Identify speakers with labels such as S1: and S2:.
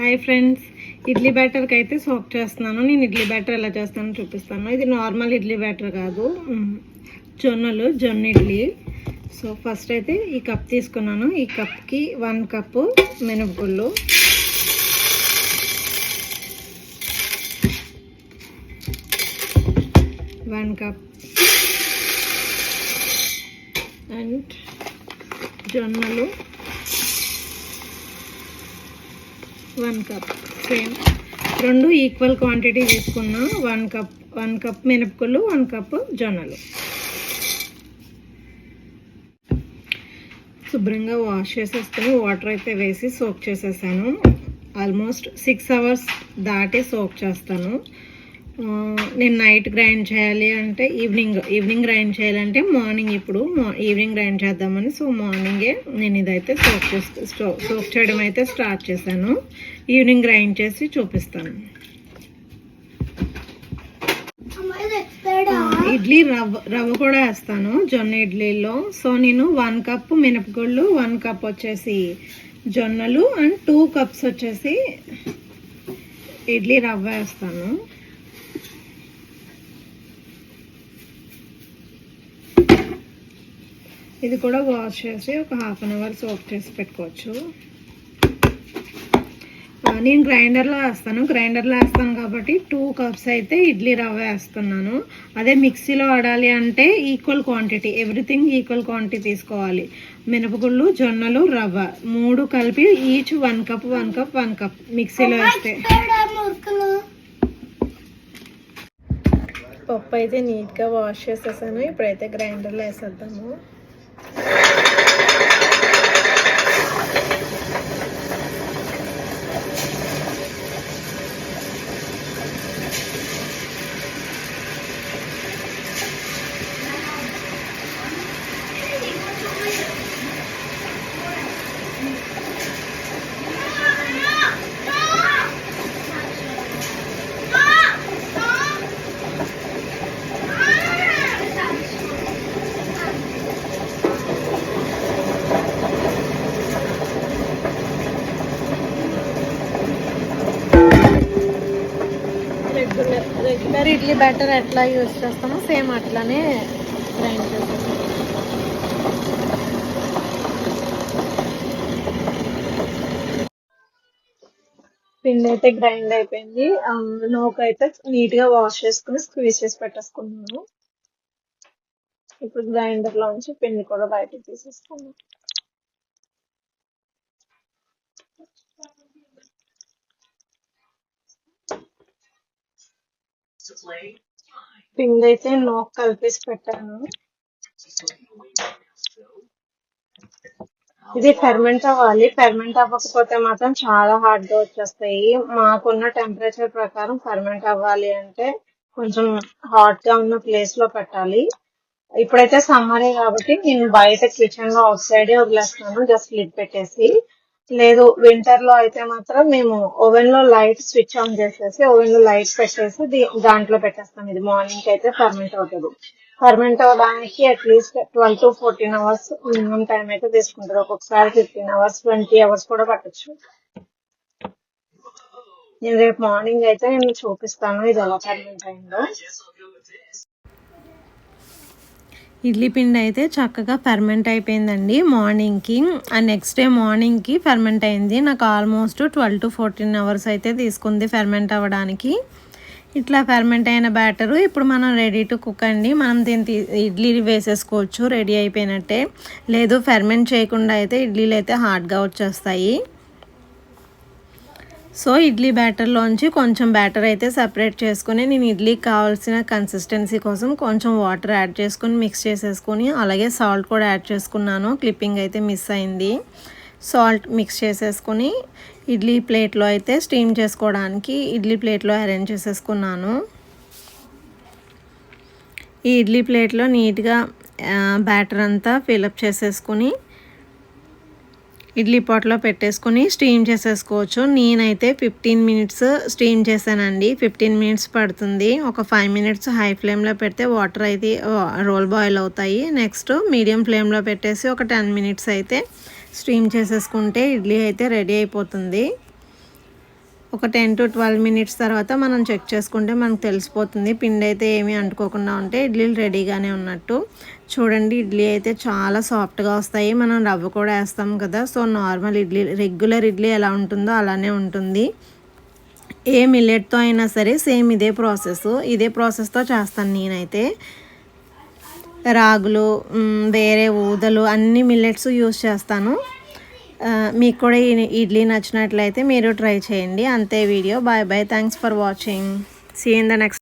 S1: Hi friends idli బ్యాటర్కి అయితే soak చేస్తున్నాను. నేను ఇడ్లీ బ్యాటర్ ఎలా చేస్తానో చూపిస్తాను. ఇది నార్మల్ ఇడ్లీ బ్యాటర్ కాదు. జొన్నలు జొన్న ఇడ్లీ. సో ఫస్ట్ అయితే ఈ కప్ తీసుకున్నాను. ఈ కప్కి వన్ కప్పు మినపగుళ్ళు వన్ కప్ అండ్ జొన్నలు. వన్ కప్ సేమ్ రెండు ఈక్వల్ క్వాంటిటీ తీసుకున్నా వన్ కప్ వన్ కప్ మినపగుళ్ళు వన్ కప్ జొన్నలు. శుభ్రంగా వాష్ చేసేసుకొని వాటర్ అయితే వేసి సోక్ చేసేసాను. ఆల్మోస్ట్ సిక్స్ అవర్స్ దాటి సోక్ చేస్తాను. నేను నైట్ గ్రైండ్ చేయాలి అంటే ఈవినింగ్ ఈవినింగ్ గ్రైండ్ చేయాలంటే మార్నింగ్ ఇప్పుడు మా- ఈవినింగ్ గ్రైండ్ చేద్దామని సో మార్నింగే నేను ఇదైతే సోక్ చేస్తా సోక్ చేయడం అయితే స్టార్ట్ చేశాను. ఈవినింగ్ గ్రైండ్ చేసి చూపిస్తాను. ఇడ్లీ రవ్వ రవ్వ కూడా వేస్తాను జొన్న ఇడ్లీలో. సో నేను వన్ కప్ మినపగుళ్ళు వన్ కప్ వచ్చేసి జొన్నలు అండ్ టూ కప్స్ వచ్చేసి ఇడ్లీ రవ్వ వేస్తాను. ఇది కూడా వాష్ చేసి ఒక హాఫ్ అన్ అవర్ సోక్ చేసి పెట్టుకోవచ్చు. నేను గ్రైండర్లో వేస్తాను. గ్రైండర్లో వేస్తాను కాబట్టి టూ కప్స్ అయితే ఇడ్లీ రవ్వ వేస్తున్నాను. అదే మిక్సీలో ఆడాలి అంటే equal quantity everything equal quantity తీసుకోవాలి. మినపగుళ్ళు జొన్నలు రవ్వ మూడు కలిపి each one cup one cup one cup మిక్సీలో వేస్తే. పప్పు అయితే నీట్గా వాష్ చేసేసాను. ఇప్పుడైతే గ్రైండర్లో వేసేద్దాము రెగ్యులర్ రెగ్యులర్ ఇడ్లీ బ్యాటర్ ఎట్లా యూజ్ చేస్తామో సేమ్ అట్లానే గ్రైండ్ చేస్తాం. పిండి అయితే గ్రైండ్ అయిపోయింది. నోకు అయితే నీట్గా వాష్ చేసుకుని స్క్వీజ్ చేసి పెట్టేసుకున్నాను. ఇప్పుడు గ్రైండర్ నుంచి పిండి కూడా బయటకు తీసేసుకున్నాను. పిండి అయితే నోక్ కలిపేసి పెట్టాను. ఇది ఫెర్మెంట్ అవ్వాలి. ఫెర్మెంట్ అవ్వకపోతే మాత్రం చాలా హార్డ్గా వచ్చేస్తాయి. మాకున్న టెంపరేచర్ ప్రకారం ఫెర్మెంట్ అవ్వాలి అంటే కొంచెం హాట్గా ఉన్న ప్లేస్లో పెట్టాలి. ఇప్పుడైతే సమ్మరే కాబట్టి నేను బయట కిచెన్లో అవుట్ సైడే వదిలేస్తున్నాను. జస్ట్ లిడ్ పెట్టేసి లేదు వింటర్లో అయితే మాత్రం మేము ఓవెన్లో లైట్ స్విచ్ ఆన్ చేసేసి ఓవెన్లో లైట్ పెట్టేసి దాంట్లో పెట్టేస్తాం. ఇది మార్నింగ్ అయితే ఫర్మెంట్ అవుతుంది. ఫర్మెంట్ అవడానికి at least twelve to fourteen hours minimum time అయితే తీసుకుంటుంది ఒక్కొక్కసారి ఫిఫ్టీన్ అవర్స్ ట్వంటీ అవర్స్ కూడా పట్టొచ్చు. నేను రేపు మార్నింగ్ అయితే నేను చూపిస్తాను ఇది ఎలా ఫర్మెంట్ అయిందో. ఇడ్లీ పిండి అయితే చక్కగా ఫెర్మెంట్ అయిపోయిందండి మార్నింగ్కి. ఆ నెక్స్ట్ డే మార్నింగ్కి ఫెర్మెంట్ అయింది. నాకు almost twelve to fourteen hours అయితే తీసుకుంది ఫెర్మెంట్ అవ్వడానికి. ఇట్లా ఫెర్మెంట్ అయిన బ్యాటరు ఇప్పుడు మనం రెడీ టు కుక్ అండి. మనం దీన్ని తీ- ఇడ్లీ వేసేసుకోవచ్చు. రెడీ అయిపోయినట్టే. లేదు ఫెర్మెంట్ చేయకుండా అయితే ఇడ్లీలు అయితే హార్డ్గా వచ్చేస్తాయి. సో ఇడ్లీ బ్యాటర్లోంచి కొంచెం బ్యాటర్ అయితే సపరేట్ చేసుకొని నేను ఇడ్లీకి కావాల్సిన కన్సిస్టెన్సీ కోసం కొంచెం వాటర్ యాడ్ చేసుకొని మిక్స్ చేసేసుకొని అలాగే సాల్ట్ కూడా యాడ్ చేసుకున్నాను. క్లిప్పింగ్ అయితే మిస్ అయింది. సాల్ట్ మిక్స్ చేసేసుకొని ఇడ్లీ ప్లేట్లో అయితే స్టీమ్ చేసుకోవడానికి ఇడ్లీ ప్లేట్లో అరేంజ్ చేసేసుకున్నాను. ఈ ఇడ్లీ ప్లేట్లో నీట్గా బ్యాటర్ అంతా ఫిలప్ చేసేసుకుని ఇడ్లీ పాట్లో పెట్టేసుకొని స్టీమ్ చేసేసుకోవచ్చు. నేనైతే ఫిఫ్టీన్ మినిట్స్ స్టీమ్ చేశానండి. ఫిఫ్టీన్ మినిట్స్ పడుతుంది. ఒక ఫైవ్ మినిట్స్ హై ఫ్లేమ్లో పెడితే వాటర్ అయితే రోల్ బాయిల్ అవుతాయి. నెక్స్ట్ మీడియం ఫ్లేమ్లో పెట్టేసి ఒక టెన్ మినిట్స్ అయితే స్టీమ్ చేసేసుకుంటే ఇడ్లీ అయితే రెడీ అయిపోతుంది. ఒక టెన్ టు ట్వెల్వ్ మినిట్స్ తర్వాత మనం చెక్ చేసుకుంటే మనకు తెలిసిపోతుంది. పిండి అయితే ఏమీ అంటుకోకుండా ఉంటే ఇడ్లీలు రెడీగానే ఉన్నట్టు. చూడండి ఇడ్లీ అయితే చాలా సాఫ్ట్గా వస్తాయి. మనం రవ్వ కూడా వేస్తాం కదా. So normal idli regular idli ఎలా ఉంటుందో అలానే ఉంటుంది. ఏ మిల్లెట్తో అయినా సరే సేమ్ ఇదే ప్రాసెస్. ఇదే ప్రాసెస్తో చేస్తాను నేనైతే. రాగులు వేరే ఊదలు అన్ని మిల్లెట్స్ యూస్ చేస్తాను. మీకు కూడా ఈ ఇడ్లీ నచ్చినట్లయితే మీరు ట్రై చేయండి. అంతే video. Bye bye. Thanks for watching. See in the next